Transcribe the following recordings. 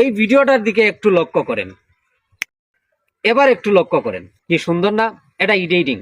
এই ভিডিওটার দিকে একটু লক্ষ্য করেন। এবার একটু লক্ষ্য করেন, কি সুন্দর না? এটা এডিটিং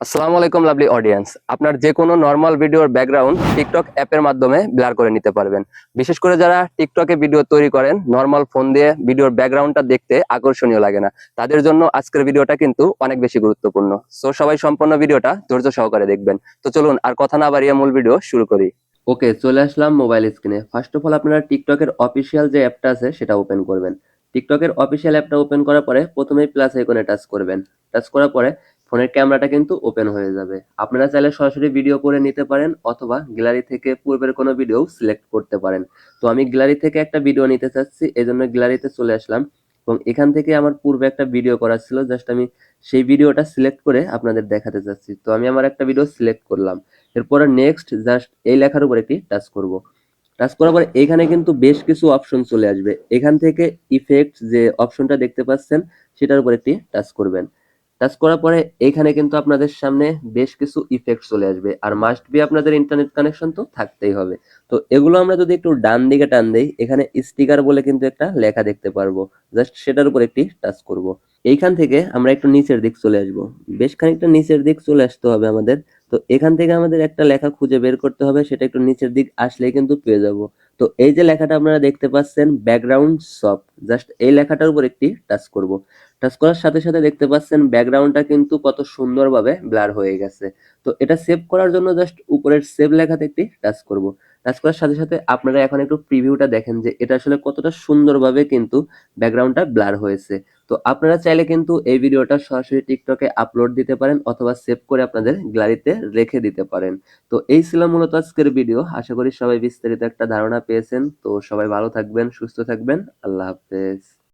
আসসালামু আলাইকুম লাভলি অডিয়েন্স আপনার যে কোনো নর্মাল ভিডিওর ব্যাকগ্রাউন্ড টিকটক অ্যাপের মাধ্যমে ব্লার করে নিতে পারবেন। বিশেষ করে যারা টিকটকে ভিডিও তৈরি করেন নর্মাল ফোন দিয়ে ভিডিওর ব্যাকগ্রাউন্ডটা দেখতে আকর্ষণীয় লাগে না। তাদের জন্য আজকের ভিডিওটা কিন্তু অনেক বেশি গুরুত্বপূর্ণ। সো সবাই সম্পূর্ণ ভিডিওটা ধৈর্য সহকারে দেখবেন। তো চলুন আর কথা না বাড়িয়ে মূল ভিডিও শুরু করি। ওকে, চলে আসলাম মোবাইল স্ক্রিনে ফার্স্ট অফ অল আপনারা টিকটকের অফিসিয়াল যে অ্যাপটা আছে, সেটা ওপেন করবেন। টিকটকের অফিসিয়াল অ্যাপটা ওপেন করার পরে প্রথমেই প্লাস আইকনে টাচ করবেন। টাচ করার পরে ফোনের ক্যামেরাটা কিন্তু ওপেন হয়ে যাবে। আপনারা চাইলে সরাসরি ভিডিও করে নিতে পারেন, অথবা গ্যালারি থেকে পূর্বের কোনো ভিডিও সিলেক্ট করতে পারেন। তো আমি গ্যালারি থেকে একটা ভিডিও নিতে চাচ্ছি এই জন্য গ্যালারিতে চলে আসলাম। এবং এখান থেকে আমার পূর্বে একটা ভিডিও করা ছিল জাস্ট আমি সেই ভিডিওটা সিলেক্ট করে আপনাদের দেখাতে চাচ্ছি। তো আমি আমার একটা ভিডিও সিলেক্ট করলাম। এরপরে নেক্সট জাস্ট এই লেখার উপর একটি টাচ করব। টাচ করার পর এখানে কিন্তু বেশ কিছু অপশন চলে আসবে। এখান থেকে ইফেক্ট যে অপশনটা দেখতে পাচ্ছেন, সেটার উপর একটি টাচ করবেন। টাচ করার পরে এখানে কিন্তু আপনাদের সামনে বেশ কিছু ইফেক্ট চলে আসবে। আর মাস্ট বি আপনাদের ইন্টারনেট কানেকশন তো থাকতেই হবে। তো এগুলো আমরা যদি একটু ডান দিকে টান দেই, এখানে স্টিকার বলে কিন্তু একটা লেখা দেখতে পারব। জাস্ট সেটার উপর একটি টাচ করব। এইখান থেকে আমরা একটু নিচের দিক চলে আসব। বেশ খানিকটা নিচের দিক চলে আসতে হবে আমাদের। তো এখান থেকে আমাদের একটা লেখা খুঁজে বের করতে হবে, সেটা একটু নিচের দিক আসলেই কিন্তু পেয়ে যাব। তো এই যে লেখাটা আপনারা দেখতে পাচ্ছেন ব্যাকগ্রাউন্ড সফট জাস্ট এই লেখাটার উপর একটি টাচ করব। টাচ করার সাথে সাথে দেখতে পাচ্ছেন ব্যাকগ্রাউন্ডটা কিন্তু কত সুন্দরভাবে ব্লার হয়ে গেছে। তো এটা সেভ করার জন্য জাস্ট উপরের সেভ লেখাতে একটি টাচ করব। টাচ করার সাথে সাথে আপনারা এখন একটু প্রিভিউটা দেখেন যে এটা আসলে কতটা সুন্দরভাবে কিন্তু ব্যাকগ্রাউন্ডটা ব্লার হয়েছে। তো আপনারা চাইলে কিন্তু এই ভিডিওটা সরাসরি টিকটকে আপলোড দিতে পারেন অথবা সেভ করে আপনাদের গ্যালারিতে রেখে দিতে পারেন। তো এই ছিল মূলত আজকের ভিডিও। আশা করি সবাই বিস্তারিত একটা ধারণা পেয়েছেন। তো সবাই ভালো থাকবেন, সুস্থ থাকবেন। আল্লাহ হাফেজ।